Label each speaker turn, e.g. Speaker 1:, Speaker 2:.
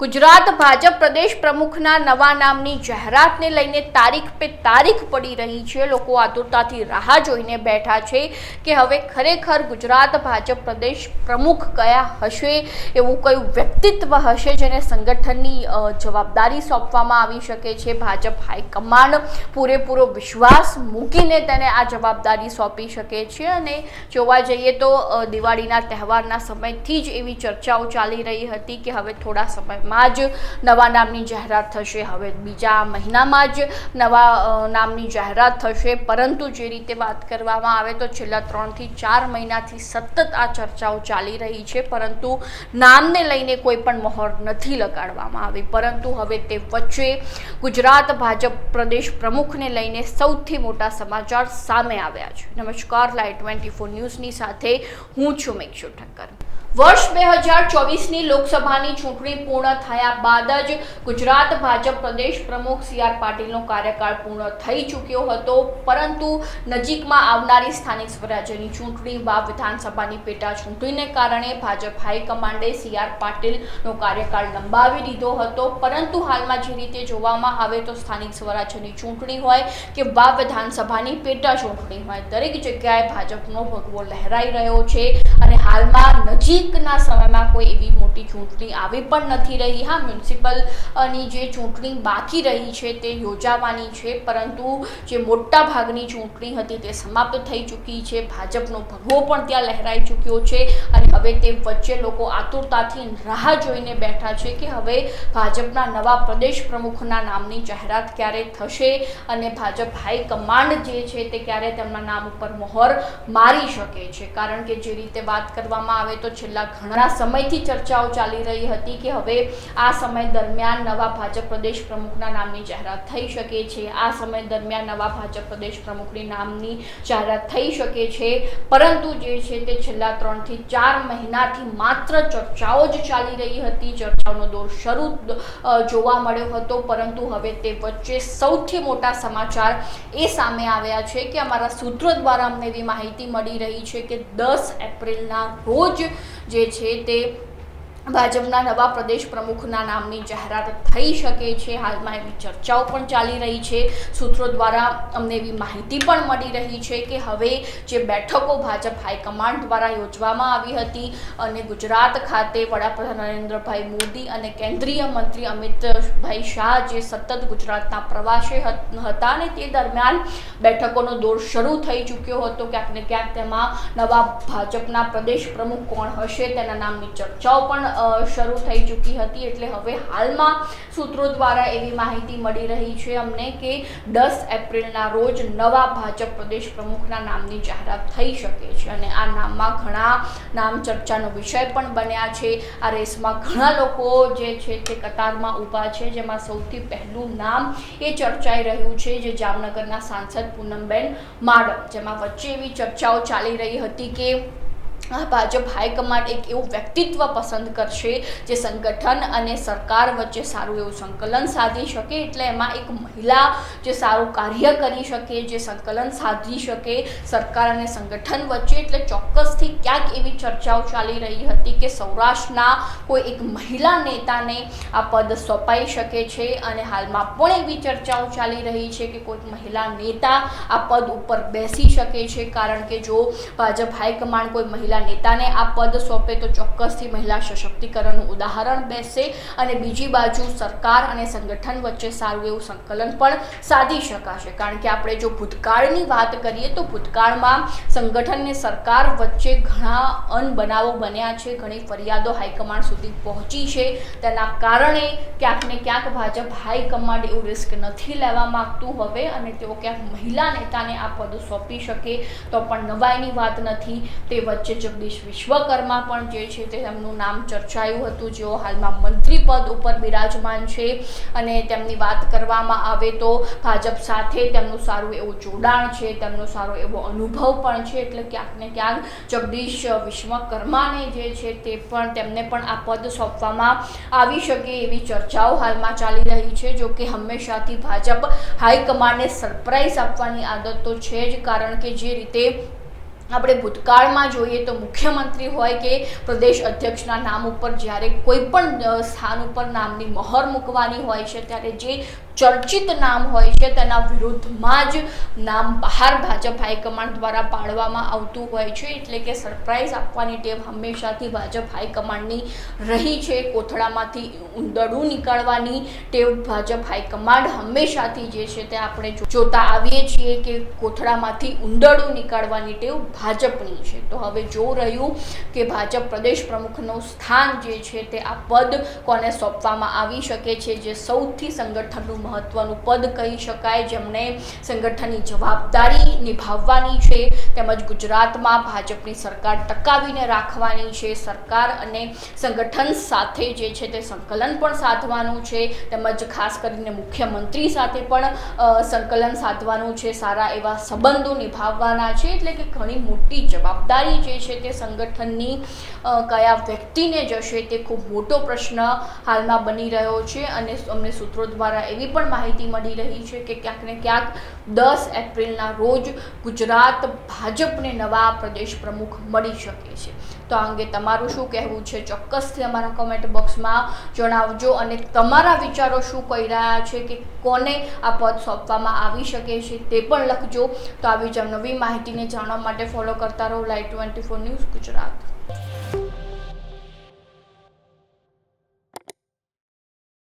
Speaker 1: ગુજરાત ભાજપ પ્રદેશ પ્રમુખના નવા નામની જાહેરાતને લઈને તારીખ પે તારીખ પડી રહી છે. લોકો આતુરતાથી રાહ જોઈને બેઠા છે કે હવે ખરેખર ગુજરાત ભાજપ પ્રદેશ પ્રમુખ કયા હશે? એવું કયું વ્યક્તિત્વ હશે જેને સંગઠનની જવાબદારી સોંપવામાં આવી શકે છે? ભાજપ હાઈકમાન્ડ પૂરેપૂરો વિશ્વાસ મૂકીને તેને આ જવાબદારી સોંપી શકે છે? અને જોવા જઈએ તો દિવાળીના તહેવારના સમયથી જ એવી ચર્ચાઓ ચાલી રહી હતી કે હવે થોડા સમયમાં જ નવા નામની જાહેરાત થશે. હવે બીજા મહિનામાં જ નવા નામની જાહેરાત થશે. પરંતુ જે રીતે વાત કરવામાં આવે તો છેલ્લા ત્રણથી ચાર મહિનાથી સતત આ ચર્ચાઓ ચાલી રહી છે. પરંતુ નામને લઈને કોઈ પણ મહોર નથી લગાડવામાં આવી. પરંતુ હવે તે વચ્ચે ગુજરાત ભાજપ પ્રદેશ પ્રમુખને લઈને સૌથી મોટા સમાચાર સામે આવ્યા છે. નમસ્કાર લાઈવ ટ્વેન્ટી ફોર ન્યૂઝની સાથે હું છું મેક્ષુ ઠક્કર. વર્ષ બે હજાર ચોવીસની લોકસભાની ચૂંટણી પૂર્ણ થયા બાદ જ ગુજરાત ભાજપ પ્રદેશ પ્રમુખ સી આર પાટીલનો કાર્યકાળ પૂર્ણ થઈ ચૂક્યો હતો. પરંતુ નજીકમાં આવનારી સ્થાનિક સ્વરાજ્યની ચૂંટણી વા વિધાનસભાની પેટા ચૂંટણીને કારણે ભાજપ હાઈકમાન્ડે સી આર પાટીલનો કાર્યકાળ લંબાવી દીધો હતો. પરંતુ હાલમાં જે રીતે જોવામાં આવે તો સ્થાનિક સ્વરાજ્યની ચૂંટણી હોય કે વા વિધાનસભાની પેટા ચૂંટણી હોય, દરેક જગ્યાએ ભાજપનો ભગવો લહેરાઈ રહ્યો છે અને હાલમાં નજીકના સમયમાં કોઈ એવી મોટી ચૂંટણી આવી પણ નથી રહી. હા મ્યુનિસિપલની જે ચૂંટણી બાકી રહી છે તે યોજાવાની છે, પરંતુ જે મોટા ભાગની ચૂંટણી હતી તે સમાપ્ત થઈ ચૂકી છે. ભાજપનો ભગવો પણ ત્યાં લહેરાઈ ચૂક્યો છે અને હવે તે વચ્ચે લોકો આતુરતાથી રાહ જોઈને બેઠા છે કે હવે ભાજપના નવા પ્રદેશ પ્રમુખના નામની જાહેરાત ક્યારે થશે અને ભાજપ હાઈ કમાન્ડ જે છે તે ક્યારે તેમના નામ ઉપર મોહર મારી શકે છે. કારણ કે જે રીતે વાત કરવામાં આવે તો છેલ્લા ઘણા સમયથી ચર્ચાઓ ચાલી રહી હતી કે હવે આ સમય દરમિયાન નવા ભાજપ પ્રદેશ પ્રમુખના નામની જાહેરાત થઈ શકે છે. આ સમય દરમિયાન નવા ભાજપ પ્રદેશ પ્રમુખની નામની જાહેરાત થઈ શકે છે. પરંતુ જે છે તે છેલ્લા ત્રણથી ચાર મહિનાથી માત્ર ચર્ચાઓ જ ચાલી રહી હતી. ચર્ચાઓનો દોર શરૂ જોવા મળ્યો હતો. પરંતુ હવે તે વચ્ચે સૌથી મોટા સમાચાર એ સામે આવ્યા છે કે અમારા સૂત્રો દ્વારા અમને એવી માહિતી મળી રહી છે કે દસ એપ્રિલના રોજ જે છે તે ભાજપના નવા પ્રદેશ પ્રમુખના નામની જાહેરાત થઈ શકે છે. હાલમાં એવી ચર્ચાઓ પણ ચાલી રહી છે. સૂત્રો દ્વારા અમને એવી માહિતી પણ મળી રહી છે કે હવે જે બેઠકો ભાજપ હાઈકમાન્ડ દ્વારા યોજવામાં આવી હતી અને ગુજરાત ખાતે વડાપ્રધાન નરેન્દ્રભાઈ મોદી અને કેન્દ્રીય મંત્રી અમિતભાઈ શાહ જે સતત ગુજરાતના પ્રવાસે હતા અને તે દરમિયાન બેઠકોનો દોર શરૂ થઈ ચૂક્યો હતો. ક્યાંક ને ક્યાંક તેમાં નવા ભાજપના પ્રદેશ પ્રમુખ કોણ હશે તેના નામની ચર્ચાઓ પણ શરૂ થઈ ચૂકી હતી. એટલે હવે હાલમાં સૂત્રો દ્વારા એવી માહિતી મળી રહી છે અમને કે દસ એપ્રિલના રોજ નવા ભાજપ પ્રદેશ પ્રમુખના નામની જાહેરાત થઈ શકે છે. અને આ નામમાં ઘણા નામ ચર્ચાનો વિષય પણ બન્યા છે. આ રેસમાં ઘણા લોકો જે છે તે કતારમાં ઊભા છે. જેમાં સૌથી પહેલું નામ એ ચર્ચાઈ રહ્યું છે જે જામનગરના સાંસદ પૂનમબેન માડમ, જેમાં વચ્ચે એવી ચર્ચાઓ ચાલી રહી હતી કે ભાજપ હાઈકમાન્ડ એક એવું વ્યક્તિત્વ પસંદ કરશે જે સંગઠન અને સરકાર વચ્ચે સારું એવું સંકલન સાધી શકે. એટલે એમાં એક મહિલા જે સારું કાર્ય કરી શકે, જે સંકલન સાધી શકે સરકાર અને સંગઠન વચ્ચે. એટલે ચોક્કસથી ક્યાંક એવી ચર્ચાઓ ચાલી રહી હતી કે સૌરાષ્ટ્રના કોઈ એક મહિલા નેતાને આ પદ સોંપાઈ શકે છે અને હાલમાં પણ એવી ચર્ચાઓ ચાલી રહી છે કે કોઈક મહિલા નેતા આ પદ ઉપર બેસી શકે છે. કારણ કે જો ભાજપ હાઈકમાન્ડ કોઈ મહિલા નેતાને આ પદ સોંપે તો ચોક્કસથી મહિલા સશક્તિકરણનું ઉદાહરણ બેસશે અને બીજી બાજુ સરકાર અને સંગઠન વચ્ચે સારું એવું સંકલન પણ સાધી શકાશે. કારણ કે આપણે જો ભૂતકાળની વાત કરીએ તો ભૂતકાળમાં સંગઠન અને સરકાર વચ્ચે ઘણા અનબનાવો બન્યા છે, ઘણી ફરિયાદો હાઈકમાન્ડ સુધી પહોંચી છે. તેના કારણે ક્યાંક ને ક્યાંક ભાજપ હાઈકમાન્ડ એવું રિસ્ક નથી લેવા માગતું હવે અને તેઓ ક્યાંક મહિલા નેતાને આ પદ સોંપી શકે તો પણ નવાઈની વાત નથી. તે વચ્ચે જગદીશ વિશ્વકર્મા પણ જે છે તે તેમનું નામ ચર્ચાયું હતું. જેઓ હાલમાં મંત્રી પદ ઉપર બિરાજમાન છે અને તેમની વાત કરવામાં આવે તો ભાજપ સાથે તેમનું સારું એવું જોડાણ છે, તેમનો સારો એવો અનુભવ પણ છે. એટલે ક્યાંક ને ક્યાંક જગદીશ વિશ્વકર્માને જે છે તે પણ તેમને પણ આ પદ સોંપવામાં આવી શકે એવી ચર્ચાઓ હાલમાં ચાલી રહી છે. જો કે હંમેશાથી ભાજપ હાઈકમાન્ડને સરપ્રાઈઝ આપવાની આદત તો છે જ, કારણ કે જે રીતે આપણે ભૂતકાળમાં જોઈએ તો મુખ્યમંત્રી હોય કે પ્રદેશ અધ્યક્ષના નામ ઉપર જ્યારે કોઈ પણ સ્થાન ઉપર નામની મહોર મૂકવાની હોય છે, ત્યારે જે ચર્ચિત નામ હોય છે, તેના વિરુદ્ધમાં જ નામ બહાર ભાજપ હાઈકમાન્ડ દ્વારા પાડવામાં આવતું હોય છે. એટલે કે સરપ્રાઈઝ આપવાની ટેવ હંમેશાથી ભાજપ હાઈકમાન્ડની રહી છે. કોથળામાંથી ઉંદરડું નીકાળવાની ટેવ ભાજપ હાઈકમાન્ડ હંમેશાથી જે છે તે આપણે જોતા આવીએ છીએ કે કોથળામાંથી ઉંદરડું નીકાળવાની ટેવ ભાજપની છે. તો હવે જો રહ્યું કે ભાજપ પ્રદેશ પ્રમુખનું સ્થાન જે છે તે આ પદ કોને સોંપવામાં આવી શકે છે, જે સૌથી સંગઠનનું મહત્વનું પદ કહી શકાય. જેમણે સંગઠનની જવાબદારી નિભાવવાની છે, તેમજ ગુજરાતમાં ભાજપની સરકાર ટકાવીને રાખવાની છે. સરકાર અને સંગઠન સાથે જે છે તે સંકલન પણ સાધવાનું છે, તેમજ ખાસ કરીને મુખ્યમંત્રી સાથે પણ સંકલન સાધવાનું છે. સારા એવા સંબંધો નિભાવવાના છે. એટલે કે ઘણી મોટી જવાબદારી જે છે તે સંગઠનની કયા વ્યક્તિને જશે તે ખૂબ મોટો પ્રશ્ન હાલમાં બની રહ્યો છે. અને અમને સૂત્રો દ્વારા એવી પણ માહિતી મળી રહી છે કે ક્યાંક ને ક્યાંક દસ એપ્રિલના રોજ ગુજરાત ભાજપને નવા પ્રદેશ પ્રમુખ મળી શકે છે. તો આ અંગે તમારું શું કહેવું છે? ચોક્કસથી અમારા કોમેન્ટ બોક્સમાં જણાવજો અને તમારા વિચારો શું કહી રહ્યા છે કે કોને આ પદ સોંપવામાં આવી શકે છે તે પણ લખજો. તો આવી જ નવી માહિતીને જાણવા માટે ફોલો કરતા રહો live twenty four news Gujarat.